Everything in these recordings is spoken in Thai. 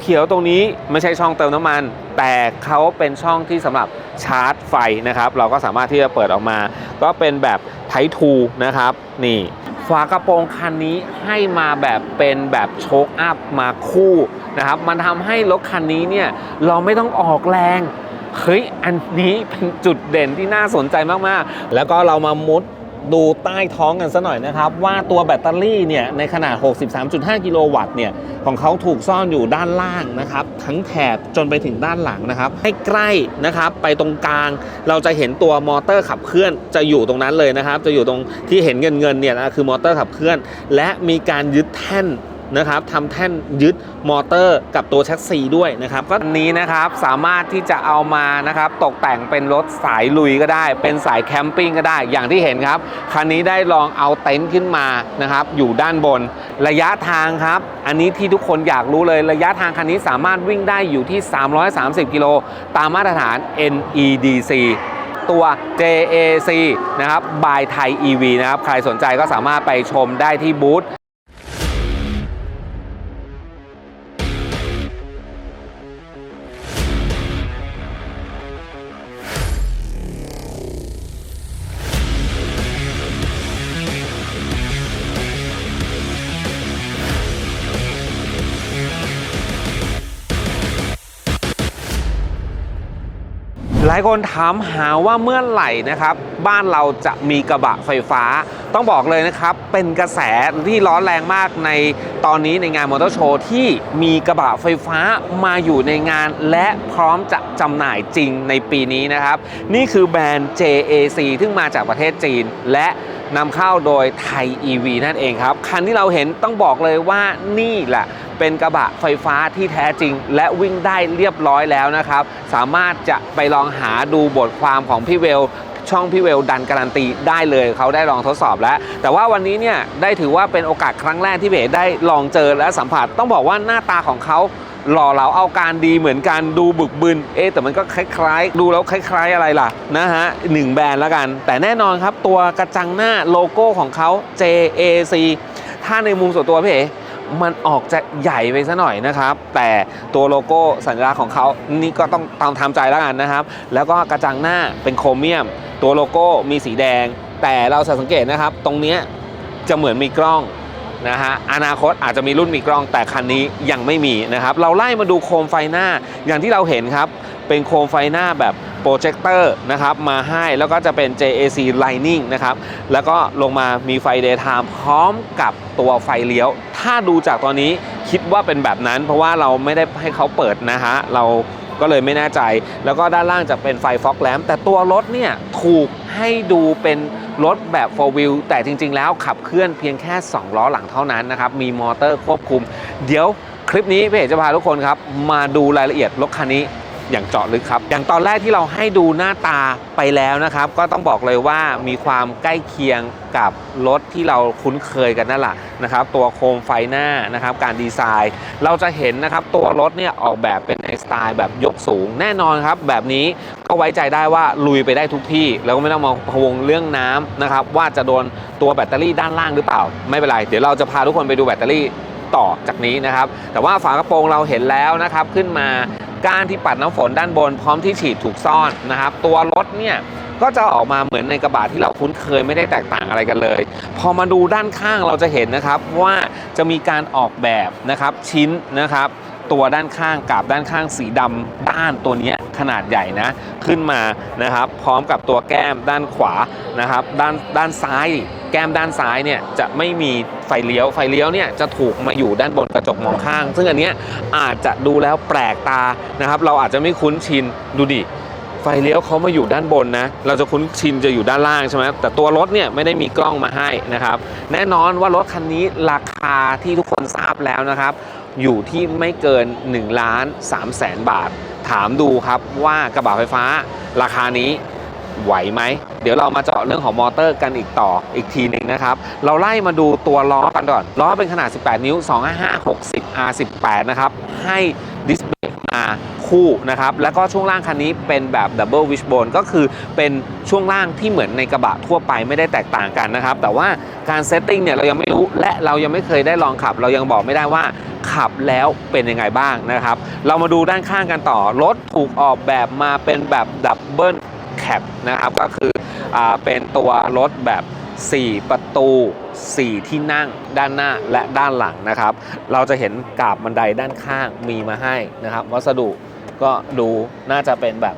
เขียวๆตรงนี้ไม่ใช่ช่องเติมน้ำมัน แต่เขาเป็นช่องที่สำหรับชาร์จไฟนะครับ เราก็สามารถที่จะเปิดออกมา ก็เป็นแบบไททูนะครับ นี่ฝากระโปรงคันนี้ให้มาแบบเป็นแบบโชคอัพมาคู่นะครับ มันทำให้รถคันนี้เนี่ยเราไม่ต้องออกแรงเฮ้ยอันนี้เป็นจุดเด่นที่น่าสนใจมากๆ แล้วก็เรามามุด ดูใต้ท้องกันซะหน่อยนะครับ ว่าตัวแบตเตอรี่เนี่ยในขนาด 63.5 กิโลวัตต์เนี่ยของเขาถูกซ่อนอยู่ด้านล่างนะครับ ทั้งแถบจนไปถึงด้านหลังนะครับให้ใกล้นะครับไปตรงกลางเราจะเห็นตัวมอเตอร์ขับเคลื่อนจะอยู่ตรงนั้นเลยนะครับ จะอยู่ตรงที่เห็นเงินเงินเนี่ยนะคือมอเตอร์ขับเคลื่อน และมีการยึดแท่น นะครับทำแท่นยึดมอเตอร์กับตัวแช็กซีด้วยนะครับก็อันนี้นะครับสามารถที่จะเอามานะครับตกแต่งเป็นรถสายลุยก็ได้ เป็นสายแคมปิ้งก็ได้ อย่างที่เห็นครับคันนี้ได้ลองเอาเต็นท์ขึ้นมานะครับอยู่ด้านบนระยะทางครับ อันนี้ที่ทุกคนอยากรู้เลยระยะทางคันนี้สามารถวิ่งได้อยู่ที่ 330 กิโลตามมาตรฐาน NEDC ตัว JAC นะครับ by Thai EV นะครับ ใครสนใจก็สามารถไปชมได้ที่บูธ ลายคนถามหาว่าเมื่อไหร่นะครับ บ้านเราจะมีกระบะไฟฟ้า ต้องบอกเลยนะครับ เป็นกระแสที่ร้อนแรงมากในตอนนี้ในงานมอเตอร์โชว์ที่มีกระบะไฟฟ้ามาอยู่ในงานและพร้อมจะจำหน่ายจริงในปีนี้นะครับ นี่คือแบรนด์ JAC ซึ่งมาจากประเทศจีนและ นำเข้าโดยไทย EV นั่นเองครับ คันที่เราเห็นต้องบอกเลยว่านี่แหละเป็นกระบะไฟฟ้าที่แท้จริง และวิ่งได้เรียบร้อยแล้วนะครับ สามารถจะไปลองหาดูบทความของพี่เวลช่องพี่เวลดันการันตีได้เลยเขาได้ลองทดสอบแล้ว แต่ว่าวันนี้เนี่ยได้ถือว่าเป็นโอกาสครั้งแรกที่เบสได้ลองเจอและสัมผัส ต้องบอกว่าหน้าตาของเขา หล่อเหลาเอาการดีเหมือนกันดูบึกบึนเอ๊ะแต่มันก็คล้ายๆ ดูแล้วคล้าย ๆอะไรล่ะนะฮะหนึ่งแบรนด์แล้วกัน แต่แน่นอนครับตัวกระจังหน้าโลโก้ของเขา JAC ถ้าในมุมส่วนตัวพี่เอ๋มันออกจะใหญ่ไปซะหน่อยนะครับ แต่ตัวโลโก้สัญลักษณ์ของเขานี่ก็ต้องตามทำใจแล้วกันนะครับ แล้วก็กระจังหน้าเป็นโครเมียม ตัวโลโก้มีสีแดง แต่เราสังเกตนะครับ ตรงนี้จะเหมือนมีกล้อง นะฮะอนาคตอาจจะมีรุ่นมีกล้องแต่คันนี้ยังไม่มีนะครับเราไล่มาดูโคมไฟหน้าอย่างที่เราเห็นครับ เป็นโคมไฟหน้าแบบโปรเจคเตอร์นะครับมาให้แล้วก็จะเป็น JAC Lightning นะครับแล้วก็ลงมามีไฟ Daytime พร้อมกับตัวไฟเลี้ยว ถ้าดูจากตอนนี้คิดว่าเป็นแบบนั้น เพราะว่าเราไม่ได้ให้เขาเปิดนะฮะเราก็เลยไม่แน่ใจ แล้วก็ด้านล่างจะเป็นไฟฟอกแลมแต่ตัวรถเนี่ยถูกให้ดูเป็น รถแบบ 4 wheel แต่จริง ๆ แล้วขับเคลื่อนเพียงแค่ 2 ล้อหลังเท่านั้นนะครับ มีมอเตอร์ควบคุม เดี๋ยวคลิปนี้พี่เอกจะพาทุกคนครับ มาดูรายละเอียดรถคันนี้อย่างเจาะลึกครับ อย่างตอนแรกที่เราให้ดูหน้าตาไปแล้วนะครับ ก็ต้องบอกเลยว่ามีความใกล้เคียงกับรถที่เราคุ้นเคยกันนั่นแหละนะครับ ตัวโคมไฟหน้านะครับ การดีไซน์ เราจะเห็นนะครับตัวรถเนี่ยออกแบบเป็นในสไตล์แบบยกสูง แน่นอนครับ แบบนี้ ก็ไว้ใจได้ว่าลุยไปได้ทุกที่ แล้วก็ไม่ต้องมาพวงเรื่องน้ำนะครับว่าจะโดนตัวแบตเตอรี่ด้านล่างหรือเปล่า ไม่เป็นไร เดี๋ยวเราจะพาทุกคนไปดูแบตเตอรี่ต่อจากนี้นะครับ แต่ว่าฝากระโปรงเราเห็นแล้วนะครับขึ้นมาก้านที่ปัดน้ำฝนด้านบน พร้อมที่ฉีดถูกซ่อนนะครับ ตัวรถเนี่ยก็จะออกมาเหมือนในกระบะที่เราคุ้นเคยไม่ได้แตกต่างอะไรกันเลย พอมาดูด้านข้างเราจะเห็นนะครับว่าจะมีการออกแบบนะครับชิ้นนะครับ ตัวด้านข้างกับด้านข้างสีดำด้านตัวนี้ขนาดใหญ่นะขึ้นมานะครับ พร้อมกับตัวแก้มด้านขวานะครับ ด้านด้านซ้ายแก้มด้านซ้ายเนี่ยจะไม่มีไฟเลี้ยวไฟเลี้ยวเนี่ยจะถูกมาอยู่ด้านบนกระจกมองข้าง ซึ่งอันเนี้ยอาจจะดูแล้วแปลกตานะครับ เราอาจจะไม่คุ้นชินดูดิไฟเลี้ยวเขามาอยู่ด้านบนนะ เราจะคุ้นชินจะอยู่ด้านล่างใช่ไหมแต่ตัวรถเนี่ยไม่ได้มีกล้องมาให้นะครับ แน่นอนว่ารถคันนี้ราคาที่ทุกคนทราบแล้วนะครับ อยู่ที่ไม่เกิน1ล้าน3แสนบาท ถามดูครับว่ากระบะไฟฟ้าราคานี้ไหวไหม เดี๋ยวเรามาเจาะเรื่องของมอเตอร์กันอีกต่ออีกทีหนึ่งนะครับ เราไล่มาดูตัวล้อกันก่อน ล้อเป็นขนาด 18 นิ้ว 255 60 R18 นะครับ ให้ดิสเบาคู่นะครับ แล้วก็ช่วงล่างคันนี้เป็นแบบดับเบิลวิชโบนก็คือเป็นช่วงล่างที่เหมือนในกระบะทั่วไปไม่ได้แตกต่างกันนะครับ แต่ว่าการเซตติ้งเนี่ยเรายังไม่รู้และเรายังไม่เคยได้ลองขับ เรายังบอกไม่ได้ว่าขับแล้วเป็นยังไงบ้างนะครับ เรามาดูด้านข้างกันต่อ รถถูกออกแบบมาเป็นแบบดับเบิลแคปนะครับ ก็คืออเป็นตัวรถแบบ 4 ประตู 4 ที่นั่งด้านหน้าและด้านหลังนะครับ เราจะเห็นกาบบันไดด้านข้างมีมาให้นะครับ วัสดุก็ดูน่าจะเป็นแบบ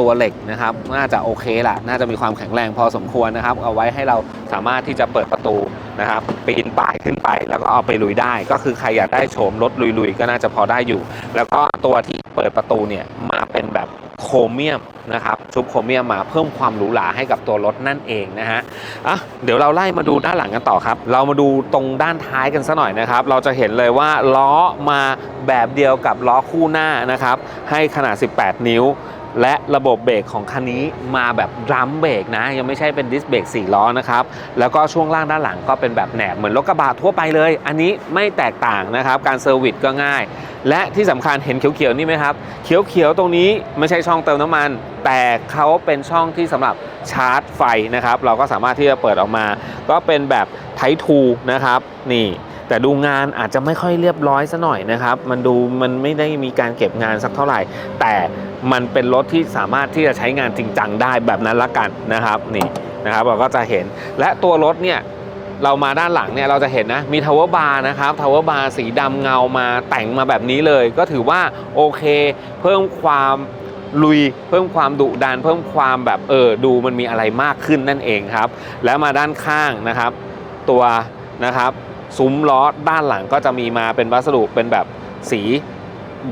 ตัวเหล็กนะครับ น่าจะโอเคละน่าจะมีความแข็งแรงพอสมควรนะครับ เอาไว้ให้เราสามารถที่จะเปิดประตู นะครับปีนป่ายขึ้นไปแล้วก็เอาไปลุยได้ ก็คือใครอยากได้โฉมรถลุยๆ ก็น่าจะพอได้อยู่ แล้วก็ตัวที่เปิดประตูเนี่ยมาเป็นแบบโครเมียมนะครับชุบโครเมียมมาเพิ่มความหรูหราให้กับตัวรถนั่นเองนะฮะอะเดี๋ยวเราไล่มาดูด้านหลังกันต่อครับ เรามาดูตรงด้านท้ายกันสัหน่อยนะครับ เราจะเห็นเลยว่าล้อมาแบบเดียวกับล้อคู่หน้านะครับ ให้ขนาด 18 นิ้ว และระบบเบรกของคันนี้มาแบบดรัมเบรกนะ ยังไม่ใช่เป็นดิสเบรก4ล้อนะครับ แล้วก็ช่วงล่างด้านหลังก็เป็นแบบแหนบเหมือนรถกระบะทั่วไปเลย อันนี้ไม่แตกต่างนะครับ การเซอร์วิสก็ง่าย และที่สำคัญเห็นเขียวๆนี่ไหมครับ เขียวๆตรงนี้ไม่ใช่ช่องเติมน้ำมัน แต่เขาเป็นช่องที่สำหรับชาร์จไฟนะครับ เราก็สามารถที่จะเปิดออกมา ก็เป็นแบบไททูนะครับนี่ แต่ดูงานอาจจะไม่ค่อยเรียบร้อยซะหน่อยนะครับ มันดูมันไม่ได้มีการเก็บงานสักเท่าไหร่ แต่มันเป็นรถที่สามารถที่จะใช้งานจริงจังได้แบบนั้นละกันนะครับนี่นะครับเราก็จะเห็นและตัวรถเนี่ยเรามาด้านหลังเนี่ยเราจะเห็นนะมีทาวเวอร์บาร์นะครับทาวเวอร์บาร์สีดำเงามาแต่งมาแบบนี้เลย ก็ถือว่าโอเค เพิ่มความลุยเพิ่มความดุดันเพิ่มความแบบเออดูมันมีอะไรมากขึ้นนั่นเองครับ แล้วมาด้านข้างนะครับ ตัวนะครับ ซุ้มล้อด้านหลังก็จะมีมาเป็นวัสดุเป็นแบบสี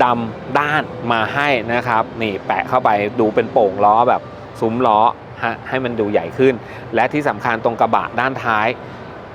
ดำด้านมาให้นะครับ นี่แปะเข้าไปดูเป็นโป่งล้อแบบซุ้มล้อฮะให้มันดูใหญ่ขึ้น และที่สำคัญตรงกระบะด้านท้าย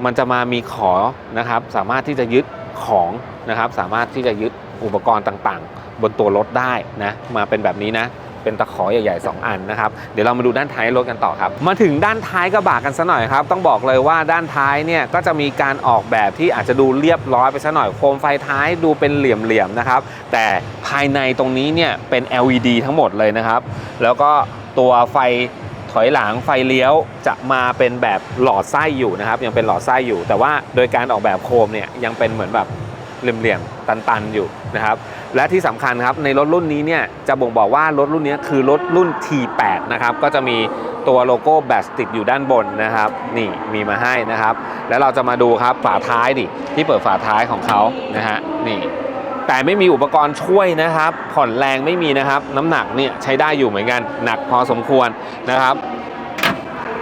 มันจะมามีขอนะครับ สามารถที่จะยึดของนะครับ สามารถที่จะยึดอุปกรณ์ต่างๆ บนตัวรถได้นะมาเป็นแบบนี้นะ เป็นตะขอใหญ่ๆ 2 อันนะครับ เดี๋ยวเรามาดูด้านท้ายรถกันต่อครับ มาถึงด้านท้ายกระบะกันซะหน่อยครับ ต้องบอกเลยว่าด้านท้ายเนี่ยก็จะมีการออกแบบที่อาจจะดูเรียบร้อยไปซะหน่อย โคมไฟท้ายดูเป็นเหลี่ยมๆนะครับ แต่ภายในตรงนี้เนี่ยเป็น LED ทั้งหมดเลยนะครับ แล้วก็ตัวไฟถอยหลังไฟเลี้ยวจะมาเป็นแบบหลอดไส้อยู่นะครับ ยังเป็นหลอดไส้อยู่ แต่ว่าโดยการออกแบบโคมเนี่ยยังเป็นเหมือนแบบเหลี่ยมๆตันๆอยู่นะครับ และที่สำคัญครับในรถรุ่นนี้เนี่ยจะบ่งบอกว่ารถรุ่นนี้คือรถรุ่น T8 นะครับก็จะมีตัวโลโก้แบตติดอยู่ด้านบนนะครับ นี่มีมาให้นะครับ แล้วเราจะมาดูครับฝาท้ายดิที่เปิดฝาท้ายของเขานะฮะนี่ แต่ไม่มีอุปกรณ์ช่วยนะครับ ผ่อนแรงไม่มีนะครับ น้ำหนักเนี่ยใช้ได้อยู่เหมือนกัน หนักพอสมควรนะครับ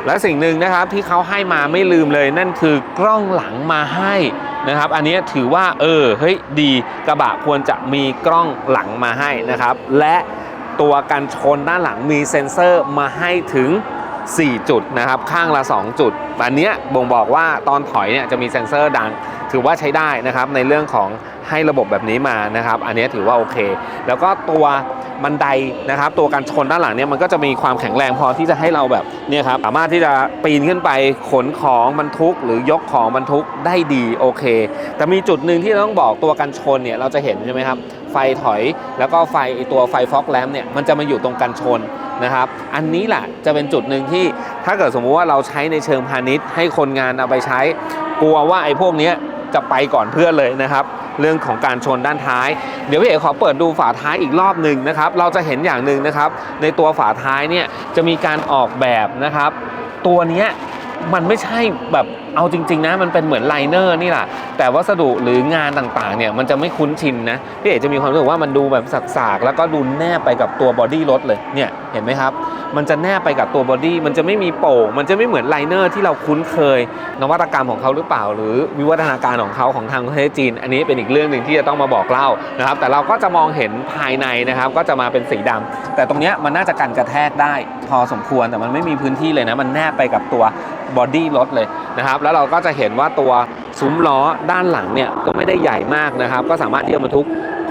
และสิ่งหนึ่งนะครับที่เขาให้มาไม่ลืมเลยนั่นคือกล้องหลังมาให้ นะครับ อันนี้ถือว่าเออเฮ้ยดีกระบะควรจะมีกล้องหลังมาให้นะครับ และตัวกันชนด้านหลังมีเซ็นเซอร์มาให้ถึง 4 จุดนะครับข้างละ 2 จุดอันเนี้ยบ่งบอกว่าตอนถอยเนี่ยจะมีเซ็นเซอร์ดัง ถือว่าใช้ได้นะครับในเรื่องของให้ระบบแบบนี้มานะครับ อันนี้ถือว่าโอเค แล้วก็ตัวบันไดนะครับ ตัวการชนด้านหลังเนี่ยมันก็จะมีความแข็งแรงพอที่จะให้เราแบบเนี่ยครับสามารถที่จะปีนขึ้นไปขนของบรรทุก หรือยกของบรรทุกได้ดีโอเค แต่มีจุดหนึ่งที่ต้องบอกตัวกันชนเนี่ยเราจะเห็นใช่ไหมครับ ไฟถอย แล้วก็ไฟตัวไฟฟอกแลมเนี่ยมันจะมาอยู่ตรงกันชนนะครับ อันนี้แหละจะเป็นจุดหนึ่งที่ถ้าเกิดสมมุติว่าเราใช้ในเชิงพาณิชย์ ให้คนงานเอาไปใช้ กลัวว่าไอ้พวกนี้จะไปก่อนเพื่อนเลยนะครับ เรื่องของการชนด้านท้าย เดี๋ยวพี่เอกขอเปิดดูฝาท้ายอีกรอบหนึ่งนะครับ เราจะเห็นอย่างหนึ่งนะครับ ในตัวฝาท้ายเนี่ยจะมีการออกแบบนะครับ ตัวนี้มันไม่ใช่แบบเอาจริง ๆ นะมันเป็นเหมือนไลเนอร์นี่แหละแต่วัสดุหรืองานต่างๆเนี่ยมันจะไม่คุ้นชินนะพี่เอกจะมีความรู้สึกว่ามันดูแบบสากๆแล้วก็ดูแนบไปกับตัวบอดี้รถเลยเนี่ยเห็นไหมครับ มันจะแนบไปกับตัวบอดี้มันจะไม่มีโป่งมันจะไม่เหมือนไลเนอร์ที่เราคุ้นเคย นวัตกรรมของเขาหรือเปล่า หรือวิวัฒนาการของเขาของทางประเทศจีน อันนี้เป็นอีกเรื่องหนึ่งที่จะต้องมาบอกเล่านะครับ แต่เราก็จะมองเห็นภายในนะครับ ก็จะมาเป็นสีดำแต่ตรงเนี้ยมันน่าจะกันกระแทกได้ พอสมควรแต่มันไม่มีพื้นที่เลยนะมันแนบไปกับตัวบอดี้รถเลยนะครับแล้วเราก็จะเห็นว่าตัวซุ้มล้อด้านหลังเนี่ยก็ไม่ได้ใหญ่มากนะครับ ก็สามารถที่จะบรรทุก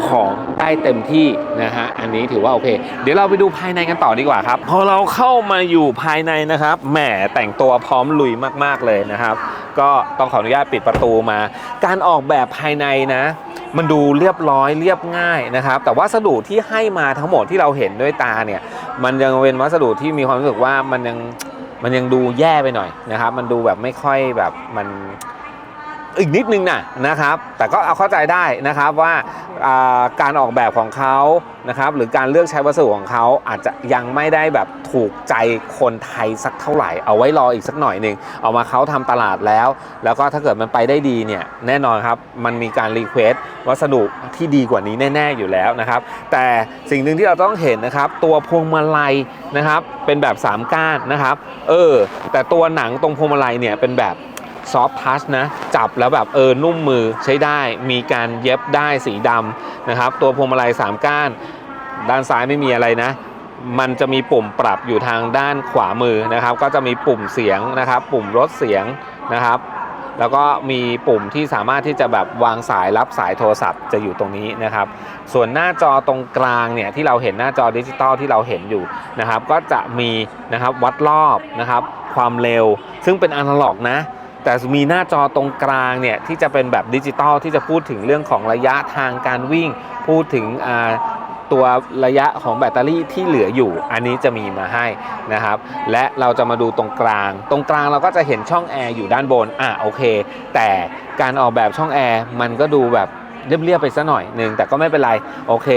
ของได้เต็มที่นะฮะอันนี้ถือว่าโอเค เดี๋ยวเราไปดูภายในกันต่อดีกว่าครับ พอเราเข้ามาอยู่ภายในนะครับแหมแต่งตัวพร้อมลุยมากๆเลยนะครับ ก็ต้องขออนุญาตปิดประตูมา การออกแบบภายในนะ มันดูเรียบร้อยเรียบง่ายนะครับ แต่วัสดุที่ให้มาทั้งหมดที่เราเห็นด้วยตาเนี่ย มันยังเป็นวัสดุที่มีความรู้สึกว่ามันยัง มันยังดูแย่ไปหน่อยนะครับ มันดูแบบไม่ค่อยแบบมัน อีกนิดนึงนะนะครับ แต่ก็เอาเข้าใจได้นะครับว่าการออกแบบของเขานะครับหรือการเลือกใช้วัสดุของเขาอาจจะยังไม่ได้แบบถูกใจคนไทยสักเท่าไหร่ เอาไว้รออีกสักหน่อยหนึ่งเอามาเขาทำตลาดแล้ว แล้วก็ถ้าเกิดมันไปได้ดีเนี่ยแน่นอนครับมันมีการรีเควสต์วัสดุที่ดีกว่านี้แน่ ๆอยู่แล้วนะครับ แต่สิ่งหนึ่งที่เราต้องเห็นนะครับ ตัวพวงมาลัยนะครับเป็นแบบ 3 ก้านนะครับ เออแต่ตัวหนังตรงพวงมาลัยเนี่ยเป็นแบบ ซอฟทัชนะ จับแล้วแบบเออนุ่มมือใช้ได้ มีการเย็บได้สีดำนะครับ ตัวพวงมาลัย3ก้าน ด้านซ้ายไม่มีอะไรนะ มันจะมีปุ่มปรับอยู่ทางด้านขวามือนะครับ ก็จะมีปุ่มเสียงนะครับ ปุ่มลดเสียงนะครับแล้วก็มีปุ่มที่สามารถที่จะแบบวางสายรับสายโทรศัพท์จะอยู่ตรงนี้นะครับ ส่วนหน้าจอตรงกลางเนี่ยที่เราเห็นหน้าจอดิจิตอลที่เราเห็นอยู่นะครับ ก็จะมีนะครับวัดรอบนะครับ ความเร็ว ซึ่งเป็นอนาล็อกนะ แต่มีหน้าจอตรงกลางเนี่ยที่จะเป็นแบบดิจิตอลที่จะพูดถึงเรื่องของระยะทางการวิ่ง พูดถึงตัวระยะของแบตเตอรี่ที่เหลืออยู่ อันนี้จะมีมาให้นะครับ และเราจะมาดูตรงกลาง ตรงกลางเราก็จะเห็นช่องแอร์อยู่ด้านบน อะโอเค แต่การออกแบบช่องแอร์มันก็ดูแบบ เรียบๆไปซะหน่อยหนึ่งแต่ก็ไม่เป็นไร โอเค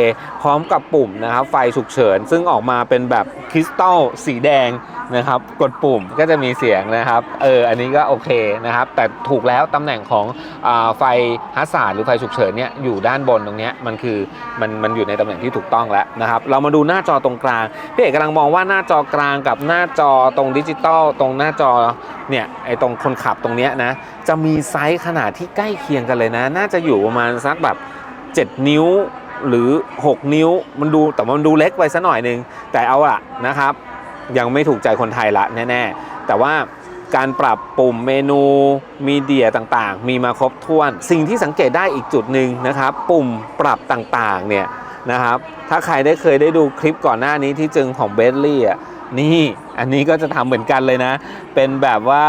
พร้อมกับปุ่มนะครับ ไฟฉุกเฉิน ซึ่งออกมาเป็นแบบคริสตัลสีแดงนะครับ กดปุ่มก็จะมีเสียงนะครับ เออ อันนี้ก็โอเคนะครับ แต่ถูกแล้วตำแหน่งของอไฟฮัสซาร์ดหรือไฟฉุกเฉินเนี่ยอยู่ด้านบนตรงนี้มันคือมันมันอยู่ในตำแหน่งที่ถูกต้องแล้วนะครับ เรามาดูหน้าจอตรงกลางพี่เอกกำลังมองว่าหน้าจอกลางกับหน้าจอตรงดิจิตอลตรงหน้าจอเนี่ยไอตรงคนขับตรงเนี้ยนะจะมีไซส์ขนาดที่ใกล้เคียงกันเลยนะ น่าจะอยู่ประมาณสักแบบ 7 นิ้วหรือ 6 นิ้วมันดูแต่มันดูเล็กไปซะหน่อยนึง แต่เอาอะนะครับ ยังไม่ถูกใจคนไทยละแน่ๆ แต่ว่าการปรับปุ่มเมนูมีเดียต่างๆ มีมาครบถ้วน สิ่งที่สังเกตได้อีกจุดหนึ่งนะครับ ปุ่มปรับต่างๆเนี่ยนะครับ ถ้าใครได้เคยได้ดูคลิปก่อนหน้านี้ที่จึงของเบสลี่อะ นี่อันนี้ก็จะทำเหมือนกันเลยนะ เป็นแบบว่า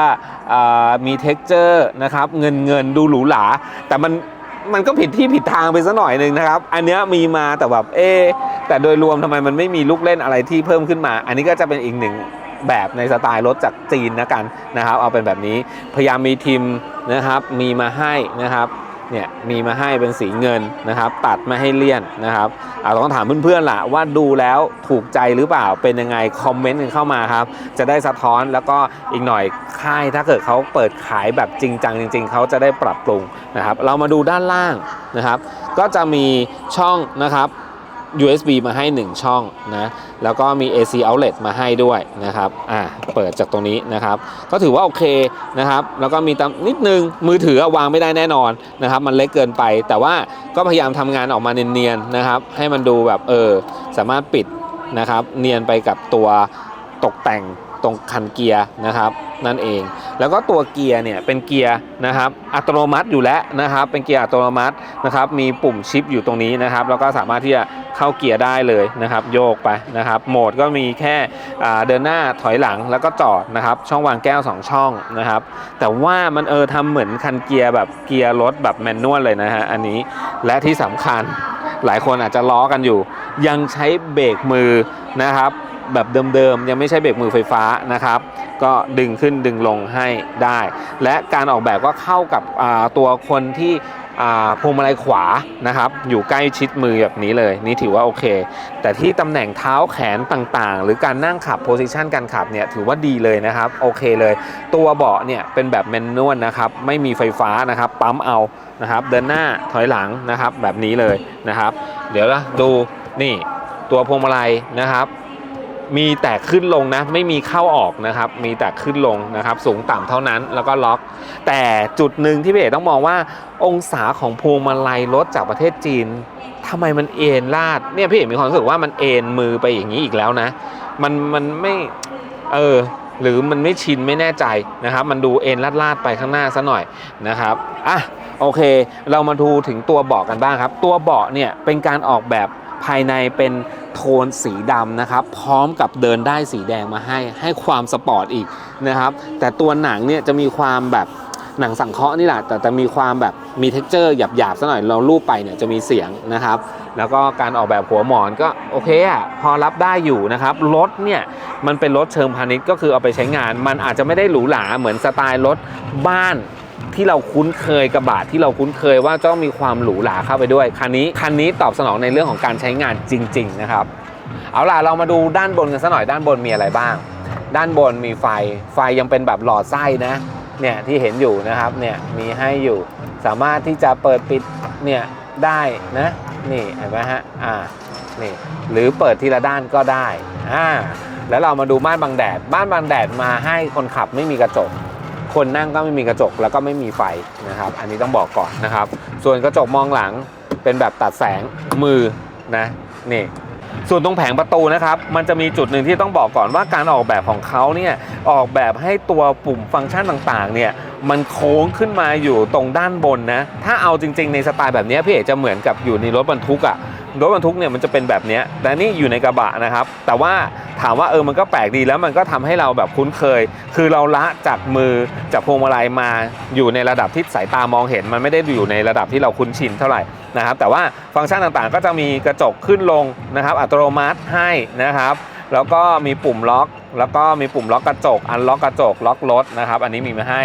ามีเท็กเจอร์นะครับ เงินเงินดูหรูหราแต่มันมันก็ผิดที่ผิดทางไปซะหน่อยหนึ่งนะครับ อันเนี้ยมีมาแต่แบบเอ แต่โดยรวมทำไมมันไม่มีลูกเล่นอะไรที่เพิ่มขึ้นมา อันนี้ก็จะเป็นอีกหนึ่งแบบในสไตล์รถจากจีนนะกันนะครับ เอาเป็นแบบนี้ พยายามมีทีมนะครับ มีมาให้นะครับ เนี่ยมีมาให้เป็นสีเงินนะครับ ตัดไม่ให้เลี่ยนนะครับอาต้องถามเพื่อนๆล่ะว่าดูแล้วถูกใจหรือเปล่าเป็นยังไงคอมเมนต์กันเข้ามาครับ จะได้สะท้อนแล้วก็อีกหน่อยค่ายถ้าเกิดเขาเปิดขายแบบจริงจังจริง ๆเขาจะได้ปรับปรุงนะครับ เรามาดูด้านล่างนะครับ ก็จะมีช่องนะครับ USB มาให้ 1 ช่องนะแล้วก็มี AC outlet มาให้ด้วยนะครับอ่าเปิดจากตรงนี้นะครับ ก็ถือว่าโอเคนะครับแล้วก็มีตามนิดนึงมือถือวางไม่ได้แน่นอนนะครับ มันเล็กเกินไป แต่ว่าก็พยายามทำงานออกมาเนียนๆนะครับ ให้มันดูแบบเออสามารถปิดนะครับ เนียนไปกับตัวตกแต่ง ตรงคันเกียร์นะครับนั่นเอง แล้วก็ตัวเกียร์เนี่ยเป็นเกียร์นะครับอัตโนมัติอยู่แล้วนะครับ เป็นเกียร์อัตโนมัตินะครับมีปุ่มชิปอยู่ตรงนี้นะครับแล้วก็สามารถที่จะเข้าเกียร์ได้เลยนะครับโยกไปนะครับโหมดก็มีแค่เดินหน้าถอยหลังแล้วก็จอดนะครับช่องวางแก้ว 2 ช่องนะครับแต่ว่ามันเออทำเหมือนคันเกียร์แบบเกียร์รถแบบแมนนวลเลยนะฮะอันนี้และที่สำคัญหลายคนอาจจะล้อกันอยู่ ยังใช้เบรกมือนะครับ แบบเดิมๆ ยังไม่ใช่เบรกมือไฟฟ้านะครับ ก็ดึงขึ้นดึงลงให้ได้ และการออกแบบก็เข้ากับตัวคนที่พวงมาลัยขวานะครับ อยู่ใกล้ชิดมือแบบนี้เลย นี่ถือว่าโอเค แต่ที่ตำแหน่งเท้าแขนต่างๆ หรือการนั่งขับโพซิชันการขับเนี่ยถือว่าดีเลยนะครับ โอเคเลย ตัวเบาะเนี่ยเป็นแบบแมนนวลนะครับ ไม่มีไฟฟ้านะครับ ปั๊มเอานะครับ เดินหน้าถอยหลังนะครับแบบนี้เลยนะครับ เดี๋ยวนะดูนี่ตัวพวงมาลัยนะครับ มีแต่ขึ้นลงนะ ไม่มีเข้าออกนะครับ มีแต่ขึ้นลงนะครับ สูงต่ำเท่านั้นแล้วก็ล็อก แต่จุดหนึ่งที่พี่เอกต้องมองว่า องศาของพวงมาลัยรถจากประเทศจีนทำไมมันเอ็นลาดเนี่ยพี่เอกมีความรู้สึกว่ามันเอ็นมือไปอย่างนี้อีกแล้วนะ มันมันไม่เออหรือมันไม่ชินไม่แน่ใจนะครับ มันดูเอ็นลาดลาดๆไปข้างหน้าซะหน่อยนะครับอะโอเค เรามาดูถึงตัวเบาะกันบ้างครับ ตัวเบาะเนี่ยเป็นการออกแบบ ภายในเป็นโทนสีดำนะครับ พร้อมกับเดินได้สีแดงมาให้ ให้ความสปอร์ตอีกนะครับ แต่ตัวหนังเนี่ยจะมีความแบบหนังสังเคราะห์นี่แหละ แต่แต่มีความแบบมีเท็กเจอร์หยาบๆซะหน่อย เราลูบไปเนี่ยจะมีเสียงนะครับ แล้วก็การออกแบบหัวหมอนก็โอเคอะพอรับได้อยู่นะครับ รถเนี่ยมันเป็นรถเชิงพาณิชย์ก็คือเอาไปใช้งาน มันอาจจะไม่ได้หรูหราเหมือนสไตล์รถบ้าน ที่เราคุ้นเคยกระบะที่เราคุ้นเคยว่าต้องมีความหรูหราเข้าไปด้วย คันนี้คันนี้ตอบสนองในเรื่องของการใช้งานจริง ๆ นะครับ เอาล่ะเรามาดูด้านบนกันสักหน่อยด้านบนมีอะไรบ้าง ด้านบนมีไฟไฟยังเป็นแบบหลอดไส้นะเนี่ยที่เห็นอยู่นะครับเนี่ยมีให้อยู่ สามารถที่จะเปิดปิดเนี่ยได้นะนี่เห็นไหมฮะอ่านี่หรือเปิดทีละด้านก็ได้อ่าแล้วเรามาดูม่านบังแดดม่านบังแดดมาให้คนขับไม่มีกระจก คนนั่งก็ไม่มีกระจกแล้วก็ไม่มีไฟนะครับ อันนี้ต้องบอกก่อนนะครับ ส่วนกระจกมองหลังเป็นแบบตัดแสงมือนะนี่ส่วนตรงแผงประตูนะครับ มันจะมีจุดหนึ่งที่ต้องบอกก่อนว่าการออกแบบของเขาเนี่ยออกแบบให้ตัวปุ่มฟังก์ชันต่างๆเนี่ยมันโค้งขึ้นมาอยู่ตรงด้านบนนะ ถ้าเอาจริง ๆ ในสไตล์แบบนี้พี่เอกจะเหมือนกับอยู่ในรถบรรทุกอะ รถบรรทุกเนี่ยมันจะเป็นแบบนี้แต่นี่อยู่ในกระบะนะครับ แต่ว่าถามว่าเออมันก็แปลกดีแล้วมันก็ทำให้เราแบบคุ้นเคย คือเราละจากมือจากพวงมาลัยมาอยู่ในระดับที่สายตามองเห็น มันไม่ได้อยู่ในระดับที่เราคุ้นชินเท่าไหร่นะครับ แต่ว่าฟังก์ชันต่างๆ ก็จะมีกระจกขึ้นลงนะครับ อัตโนมัติให้นะครับ แล้วก็มีปุ่มล็อก แล้วก็มีปุ่มล็อกกระจก อันล็อกกระจก ล็อกรถนะครับ อันนี้มีมาให้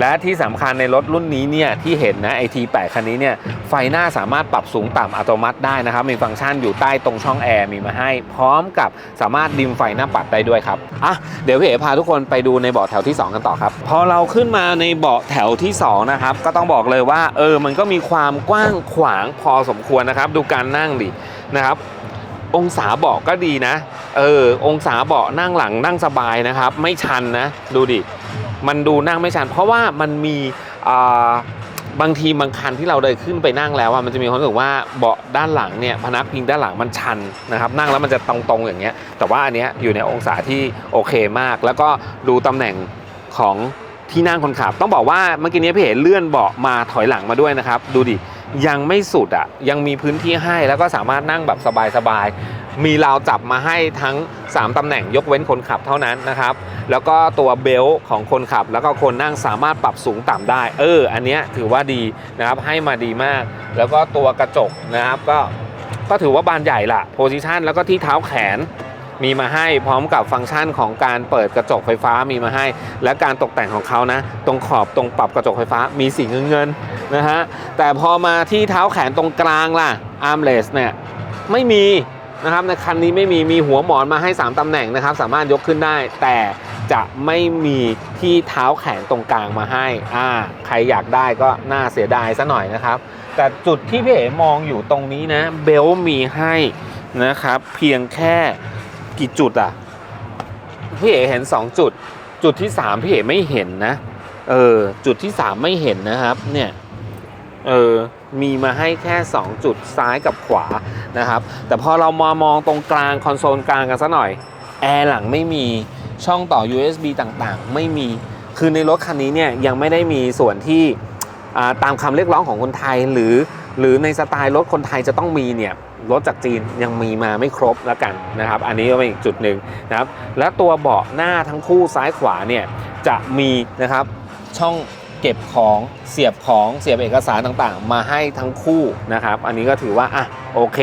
และที่สำคัญในรถรุ่นนี้เนี่ยที่เห็นนะไอทีแปคันนี้เนี่ยไฟหน้าสามารถปรับสูงต่ำอัตโนมัติได้นะครับ มีฟังก์ชันอยู่ใต้ตรงช่องแอร์มีมาให้ พร้อมกับสามารถดิมไฟหน้าปัดได้ด้วยครับอะเดี๋ยวพี่เอ๋พาทุกคนไปดูในเบาะแถวที่ 2 กันต่อครับพอเราขึ้นมาในเบาะแถวที่2นะครับก็ต้องบอกเลยว่าเออมันก็มีความกว้างขวางพอสมควรนะครับ ดูการนั่งดินะครับ องศาเบาะก็ดีนะ เออ องศาเบาะนั่งหลังนั่งสบายนะครับ ไม่ชันนะ ดูดิ มันดูนั่งไม่ชัน เพราะว่ามันมีอ่าบางทีบางคันที่เราเดินขึ้นไปนั่งแล้วอะมันจะมีความรู้สึกว่าเบาะด้านหลังเนี่ยพนักพิงด้านหลังมันชันนะครับ นั่งแล้วมันจะตรงๆอย่างเงี้ย แต่ว่าอันเนี้ยอยู่ในองศาที่โอเคมาก แล้วก็ดูตำแหน่งของที่นั่งคนขับ ต้องบอกว่าเมื่อกี้นี้พี่เห็นเลื่อนเบาะมาถอยหลังมาด้วยนะครับ ดูดิ ยังไม่สุดอะยังมีพื้นที่ให้แล้วก็สามารถนั่งแบบสบายๆ มีราวจับมาให้ทั้ง 3 ตำแหน่งยกเว้นคนขับเท่านั้นนะครับ แล้วก็ตัวเบลต์ของคนขับ แล้วก็คนนั่งสามารถปรับสูงต่ำได้ เออ อันเนี้ยถือว่าดีนะครับให้มาดีมาก แล้วก็ตัวกระจกนะครับก็ก็ถือว่าบานใหญ่ละโพซิชันแล้วก็ที่เท้าแขน มีมาให้พร้อมกับฟังก์ชันของการเปิดกระจกไฟฟ้ามีมาให้ และการตกแต่งของเขานะ ตรงขอบตรงปรับกระจกไฟฟ้ามีสีเงินเงินๆนะฮะแต่พอมาที่เท้าแขนตรงกลางล่ะอาร์มเลสเนี่ยไม่มีนะครับในคันนี้ไม่มีมีหัวหมอนมาให้ 3 ตำแหน่งนะครับ สามารถยกขึ้นได้ แต่จะไม่มีที่เท้าแขนตรงกลางมาให้อ่าใครอยากได้ก็น่าเสียดายซะหน่อยนะครับ แต่จุดที่พี่เอ๋มองอยู่ตรงนี้นะ เบลมีให้นะครับ เพียงแค่ กี่จุดอะพี่เอ๋เห็น2จุด จุดที่3พี่เอ๋ไม่เห็นนะเออจุดที่3ไม่เห็นนะครับ เนี่ยเออมีมาให้แค่ 2 จุดซ้ายกับขวานะครับ แต่พอเรามามองตรงกลางคอนโซลกลางกันซะหน่อยแอร์หลังไม่มีช่องต่อ USB ต่างๆ ไม่มีคือในรถคันนี้เนี่ยยังไม่ได้มีส่วนที่ตามคำเรียกร้องของคนไทยหรือ หรือในสไตล์รถคนไทยจะต้องมีเนี่ย รถจากจีนยังมีมาไม่ครบแล้วกันนะครับ อันนี้ก็เป็นอีกจุดหนึ่งนะครับ และตัวเบาะหน้าทั้งคู่ซ้ายขวาเนี่ยจะมีนะครับช่องเก็บของเสียบของเสียบเอกสารต่างๆ มาให้ทั้งคู่นะครับ อันนี้ก็ถือว่าอะโอเค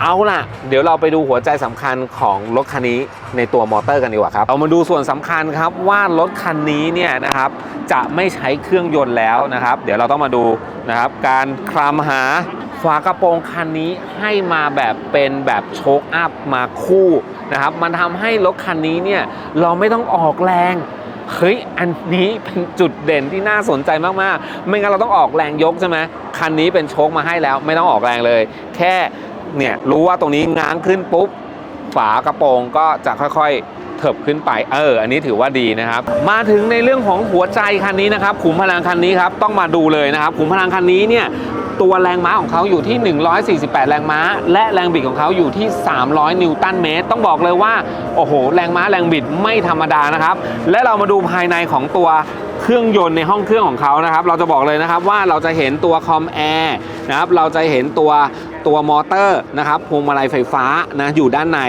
เอาล่ะ เดี๋ยวเราไปดูหัวใจสำคัญของรถคันนี้ในตัวมอเตอร์กันดีกว่าครับเอามาดูส่วนสำคัญครับว่ารถคันนี้เนี่ยนะครับจะไม่ใช้เครื่องยนต์แล้วนะครับ เดี๋ยวเราต้องมาดูนะครับการคลำหา ฝากระโปรงคันนี้ให้มาแบบเป็นแบบโชคอัพมาคู่นะครับ มันทำให้รถคันนี้เนี่ยเราไม่ต้องออกแรงเฮ้ย อันนี้เป็นจุดเด่นที่น่าสนใจมาก ๆ ไม่งั้นเราต้องออกแรงยกใช่ไหม คันนี้เป็นโชคมาให้แล้ว ไม่ต้องออกแรงเลย แค่เนี่ยรู้ว่าตรงนี้ง้างขึ้นปุ๊บ ฝากระโปรงก็จะค่อย ๆ เถิบขึ้นไปเอออันนี้ถือว่าดีนะครับ มาถึงในเรื่องของหัวใจคันนี้นะครับขุมพลังคันนี้ครับต้องมาดูเลยนะครับขุมพลังคันนี้เนี่ยตัวแรงม้าของเขาอยู่ที่ 148 แรงม้า และแรงบิดของเขาอยู่ที่ 300 นิวตันเมตร ต้องบอกเลยว่า โอ้โห แรงม้าแรงบิดไม่ธรรมดานะครับ และเรามาดูภายในของตัว เครื่องยนต์ในห้องเครื่องของเขานะครับ เราจะบอกเลยนะครับว่าเราจะเห็นตัวคอมแอร์นะครับ เราจะเห็นตัวตัวมอเตอร์นะครับพวงมาลัยไฟฟ้านะอยู่ด้านใน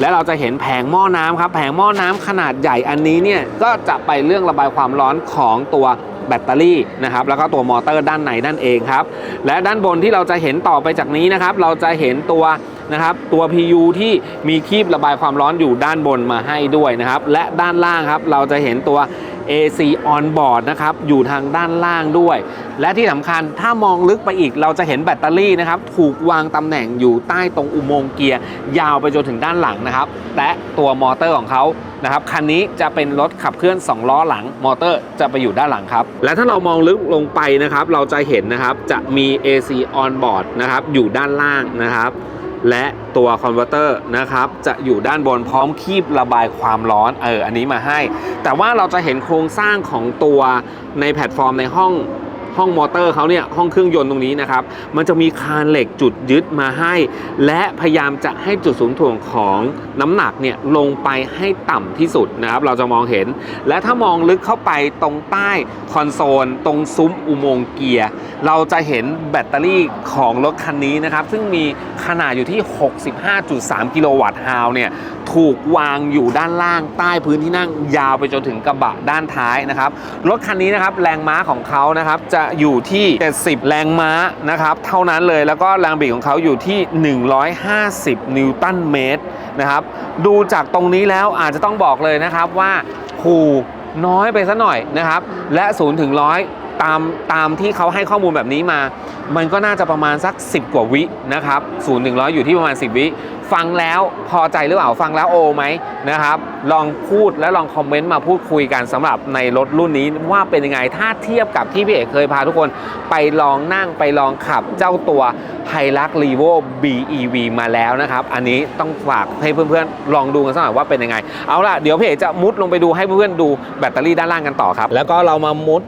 และเราจะเห็นแผงหม้อน้ำครับแผงหม้อน้ำขนาดใหญ่อันนี้เนี่ยก็จะไปเรื่องระบายความร้อนของตัวแบตเตอรี่นะครับแล้วก็ตัวมอเตอร์ด้านในนั่นเองครับ และด้านบนที่เราจะเห็นต่อไปจากนี้นะครับ เราจะเห็นตัวนะครับตัว PU ที่มีคีบระบายความร้อนอยู่ด้านบนมาให้ด้วยนะครับ และด้านล่างครับ เราจะเห็นตัว AC on board นะครับ อยู่ทางด้านล่างด้วย และที่สำคัญถ้ามองลึกไปอีกเราจะเห็นแบตเตอรี่นะครับ ถูกวางตำแหน่งอยู่ใต้ตรงอุโมงค์เกียร์ ยาวไปจนถึงด้านหลังนะครับ และตัวมอเตอร์ของเขานะครับคันนี้จะเป็นรถขับเคลื่อน 2 ล้อหลัง มอเตอร์จะไปอยู่ด้านหลังครับ และถ้าเรามองลึกลงไปนะครับ เราจะเห็นนะครับจะมี AC on board นะครับอยู่ด้านล่างนะครับ และตัวคอนเวอร์เตอร์นะครับจะอยู่ด้านบนพร้อมคีบระบายความร้อนเอออันนี้มาให้ แต่ว่าเราจะเห็นโครงสร้างของตัวในแพลตฟอร์มในห้อง ห้องมอเตอร์เขาเนี่ยห้องเครื่องยนต์ตรงนี้นะครับ มันจะมีคานเหล็กจุดยึดมาให้ และพยายามจะให้จุดศูนย์ถ่วงของน้ำหนักเนี่ยลงไปให้ต่ำที่สุดนะครับเราจะมองเห็น และถ้ามองลึกเข้าไปตรงใต้คอนโซลตรงซุ้มอุโมงค์เกียร์ เราจะเห็นแบตเตอรี่ของรถคันนี้นะครับ ซึ่งมีขนาดอยู่ที่ 65.3 กิโลวัตต์ฮาวเนี่ยถูกวางอยู่ด้านล่างใต้พื้นที่นั่งยาวไปจนถึงกระบะด้านท้ายนะครับรถคันนี้นะครับแรงม้าของเขานะครับจะอยู่ที่ 70 แรงม้านะครับ เท่านั้นเลยแล้วก็แรงบิดของเขาอยู่ที่ 150 นิวตันเมตรนะครับ ดูจากตรงนี้แล้วอาจจะต้องบอกเลยนะครับว่าหูน้อยไปซะหน่อยนะครับ และ0ถึงร้อย ตามตามที่เขาให้ข้อมูลแบบนี้มา มันก็น่าจะประมาณสัก 10 กว่าวินะครับ0ูนย์ถึงร้อยอยู่ที่ประมาณ 10 วิ ฟังแล้วพอใจหรือเปล่าฟังแล้วโอไหมนะครับ ลองพูดและลองคอมเมนต์มาพูดคุยกันสำหรับในรถรุ่นนี้ว่าเป็นยังไงถ้าเทียบกับที่พี่เอกเคยพาทุกคนไปลองนั่งไปลองขับเจ้าตัว h i l u x r e v o BEV มาแล้วนะครับ อันนี้ต้องฝากให้เพื่อนๆ ลองดูกันสักหน่อยว่าเป็นยังไง เอาล่ะ เดี๋ยวพี่เอกจะมุดลงไปดูให้เพื่อนๆดูแบตเตอรี่ด้านล่างกันต่อครับ แล้วก็เรามามุด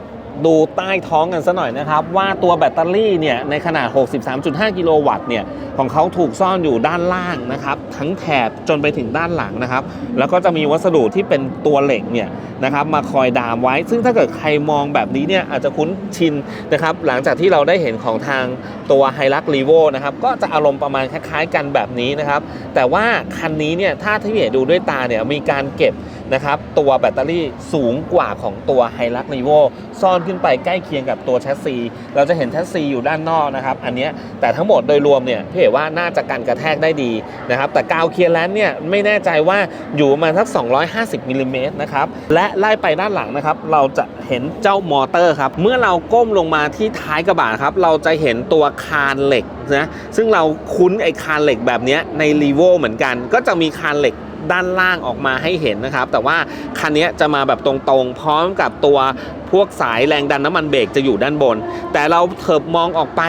ดูใต้ท้องกันสักหน่อยนะครับ ว่าตัวแบตเตอรี่เนี่ยในขนาด 63.5 กิโลวัตต์เนี่ยของเขาถูกซ่อนอยู่ด้านล่างนะครับ ทั้งแถบจนไปถึงด้านหลังนะครับ แล้วก็จะมีวัสดุที่เป็นตัวเหล็กเนี่ยนะครับมาคอยดามไว้ ซึ่งถ้าเกิดใครมองแบบนี้เนี่ยอาจจะคุ้นชินนะครับหลังจากที่เราได้เห็นของทางตัว h i l u x r e v o นะครับก็จะอารมณ์ประมาณคล้ายๆกันแบบนี้นะครับ แต่ว่าคันนี้เนี่ยถ้าที่พี่เห็นดูด้วยตาเนี่ยมีการเก็บ นะครับตัวแบตเตอรี่สูงกว่าของตัว h i l u x r e v o ซ่อนขึ้นไปใกล้เคียงกับตัวแชสซีเราจะเห็นแชสซีอยู่ด้านนอกนะครับอันนี้แต่ทั้งหมดโดยรวมเนี่ยพี่เห็นว่าน่าจะกันกระแทกได้ดีนะครับแต่กาวเคลียร์แลนด์เนี่ยไม่แน่ใจว่าอยู่ประมาณสัก 250มิลลิเมตรนะครับและไล่ไปด้านหลังนะครับเราจะเห็นเจ้ามอเตอร์ครับเมื่อเราก้มลงมาที่ท้ายกระบะครับเราจะเห็นตัวคานเหล็กนะซึ่งเราคุ้นไอ้คานเหล็กแบบนี้ในรีโวเหมือนกัน ก็จะมีคานเหล็ก ด้านล่างออกมาให้เห็นนะครับ แต่ว่าคันนี้จะมาแบบตรงๆ พร้อมกับตัวพวกสายแรงดันน้ำมันเบรกจะอยู่ด้านบน แต่เราเถิบมองออกไป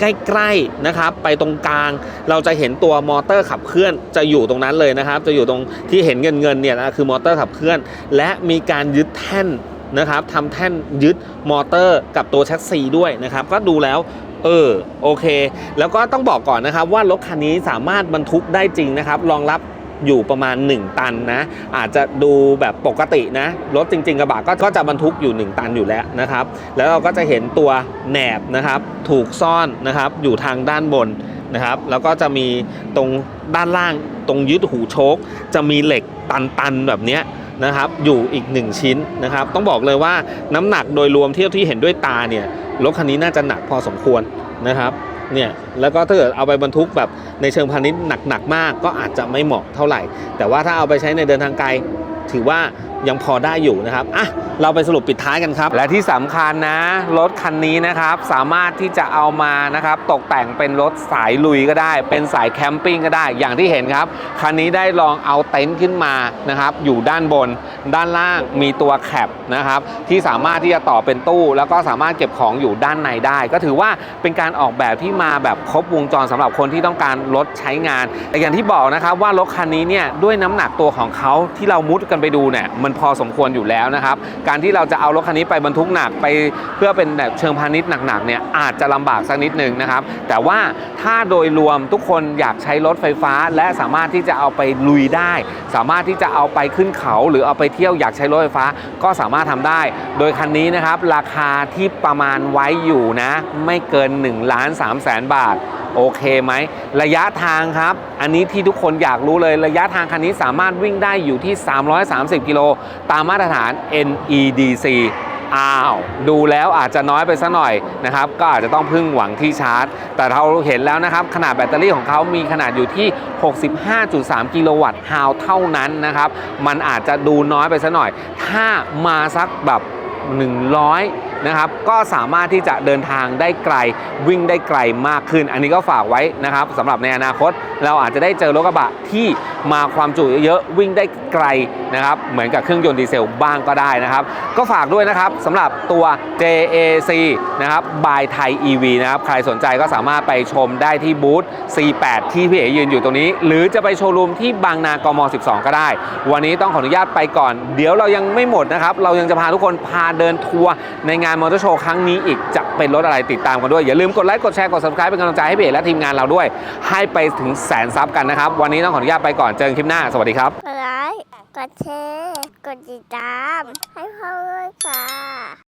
ใกล้ๆนะครับไปตรงกลางเราจะเห็นตัวมอเตอร์ขับเคลื่อนจะอยู่ตรงนั้นเลยนะครับ จะอยู่ตรงที่เห็นเงินเงินเนี่ยนะคือมอเตอร์ขับเคลื่อน และมีการยึดแท่นนะครับทำแท่นยึดมอเตอร์กับตัวแชสซีด้วยนะครับ ก็ดูแล้วเออโอเค แล้วก็ต้องบอกก่อนนะครับว่ารถคันนี้สามารถบรรทุกได้จริงนะครับรองรับ อยู่ประมาณ 1 ตันนะ อาจจะดูแบบปกตินะ รถจริง ๆ กระบะก็จะบรรทุกอยู่ 1 ตันอยู่แล้วนะครับ แล้วเราก็จะเห็นตัวแหนบนะครับ ถูกซ่อนนะครับอยู่ทางด้านบนนะครับ แล้วก็จะมีตรงด้านล่างตรงยึดหูโชคจะมีเหล็กตันๆแบบนี้นะครับ อยู่อีก 1 ชิ้นนะครับ ต้องบอกเลยว่าน้ำหนักโดยรวมเที่ยวที่เห็นด้วยตาเนี่ยรถคันนี้น่าจะหนักพอสมควรนะครับ เนี่ยแล้วก็ถ้าเกิดเอาไปบรรทุกแบบในเชิงพาณิชย์หนักๆมาก ก็อาจจะไม่เหมาะเท่าไหร่ แต่ว่าถ้าเอาไปใช้ในเดินทางไกลถือว่า ยังพอได้อยู่นะครับอะเราไปสรุปปิดท้ายกันครับ และที่สำคัญนะ รถคันนี้นะครับ สามารถที่จะเอามานะครับ ตกแต่งเป็นรถสายลุยก็ได้ เป็นสายแคมปิ้งก็ได้ อย่างที่เห็นครับ คันนี้ได้ลองเอาเต็นท์ขึ้นมานะครับ อยู่ด้านบน ด้านล่างมีตัวแคปนะครับ ที่สามารถที่จะต่อเป็นตู้ แล้วก็สามารถเก็บของอยู่ด้านในได้ ก็ถือว่าเป็นการออกแบบที่มาแบบครบวงจรสำหรับคนที่ต้องการรถใช้งาน แต่อย่างที่บอกนะครับว่ารถคันนี้เนี่ยด้วยน้ำหนักตัวของเขาที่เรามุดกันไปดูเนี่ยมันพอสมควรอยู่แล้วนะครับ การที่เราจะเอารถคันนี้ไปบรรทุกหนักไปเพื่อเป็นแบบเชิงพาณิชย์หนักๆเนี่ยอาจจะลำบากสักนิดนึงนะครับ แต่ว่าถ้าโดยรวมทุกคนอยากใช้รถไฟฟ้า และสามารถที่จะเอาไปลุยได้ สามารถที่จะเอาไปขึ้นเขา หรือเอาไปเที่ยวอยากใช้รถไฟฟ้าก็สามารถทำได้ โดยคันนี้นะครับราคาที่ประมาณไว้อยู่นะ ไม่เกิน1ล้าน3แสนบาทโอเคไหม ระยะทางครับ อันนี้ที่ทุกคนอยากรู้เลยระยะทางคันนี้สามารถวิ่งได้อยู่ที่ 330 กิโล ตามมาตรฐาน NEDC อ้าว ดูแล้วอาจจะน้อยไปสักหน่อยนะครับ ก็อาจจะต้องพึ่งหวังที่ชาร์จ แต่เราเห็นแล้วนะครับ ขนาดแบตเตอรี่ของเขามีขนาดอยู่ที่ 65.3 กิโลวัตต์ฮาวเท่านั้นนะครับ มันอาจจะดูน้อยไปสักหน่อย ถ้ามาสักแบบ 100 นะครับ ก็สามารถที่จะเดินทางได้ไกลวิ่งได้ไกลมากขึ้น อันนี้ก็ฝากไว้นะครับสำหรับในอนาคต เราอาจจะได้เจอรถกระบะที่มาความจุเยอะๆวิ่งได้ไกลนะครับ เหมือนกับเครื่องยนต์ดีเซลบ้างก็ได้นะครับ ก็ฝากด้วยนะครับสำหรับตัว JAC นะครับ by Thai EV นะครับ ใครสนใจก็สามารถไปชมได้ที่บูธ C8 ที่พี่เอยืนอยู่ตรงนี้ หรือจะไปโชว์รูมที่บางนากม 12 ก็ได้ วันนี้ต้องขออนุญาตไปก่อน เดี๋ยวเรายังไม่หมดนะครับ เรายังจะพาทุกคนพาเดินทัวร์ในงานมอเตอร์โชว์ครั้งนี้อีกจะเป็นรถอะไรติดตามกันด้วย อย่าลืมกดไลค์กดแชร์กด subscribe เป็นกำลังใจให้พี่เอ๋และทีมงานเราด้วย ให้ไปถึงแสนซับกันนะครับ วันนี้ต้องขออนุญาตไปก่อนเจอกันคลิปหน้าสวัสดีครับกดไลค์กดแชร์กดติดตาม ให้พ่อด้วยค่ะ